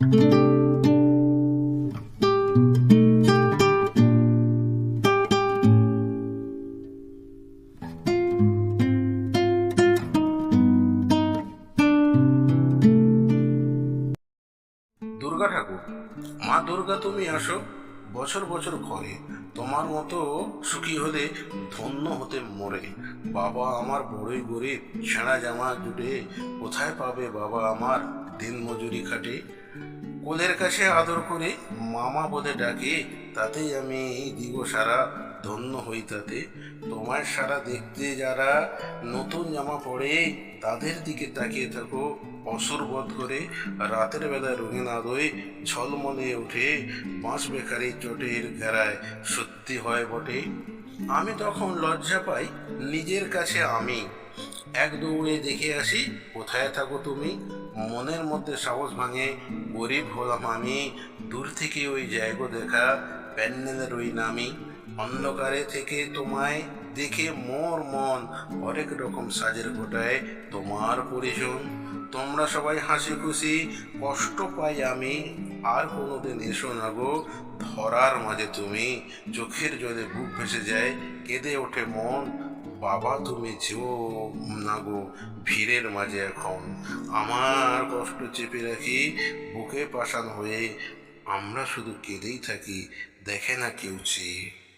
দুর্গা ঠাকুর মা দুর্গা তুমি আসো। বছর বছর ঘরে তোমার মতো সুখী হলে ধন্য হতে মরে। বাবা আমার বড়ই গরিব ছেঁড়া জামা জুটে কোথায় পাবে বাবা আমার? দিন মজুরি খাটে। কোলের কাছে আদর করে মামা বলে ডাকে, তাতেই আমি দিব সারা ধন্য হই তাতে তোমার সারা দেখতে যারা নতুন জামা পরে তাদের দিকে তাকিয়ে থাকো। অসুর বধ করে রাতের বেলায় রঙিন আলোয় ঝলমলে ওঠে বাঁশ বেকারি চটের ঘেরায়। সত্যি হয় বটে, আমি তখন লজ্জা পাই নিজের কাছে আমি। এক দৌড়ে দেখে আসি, কোথায় থাকো তুমি? মনের মধ্যে সাহস ভাঙে, গরিব হলাম আমি, দূর থেকে ওই জায়গা দেখা, প্যান্ডেলের ওই নামি। অন্ধকারে থেকে তোমায় দেখে মোর মন হরেক রকম সাজের গোটায় তোমার পরিজন। তোমরা সবাই হাসি খুশি, কষ্ট পাই আমি। আর কোনোদিন এসো না গো, ধরার মাঝে তুমি। চোখের জলে বুক ভেসে যায়, কেঁদে ওঠে মন। বাবা, তুমি যেও না গো, ভিড়ের মাঝে এখন। আমার কষ্ট চেপে রাখি, বুকে পাশান হয়ে। আমরা শুধু কেঁদেই থাকি, দেখে না কেউ চেয়ে।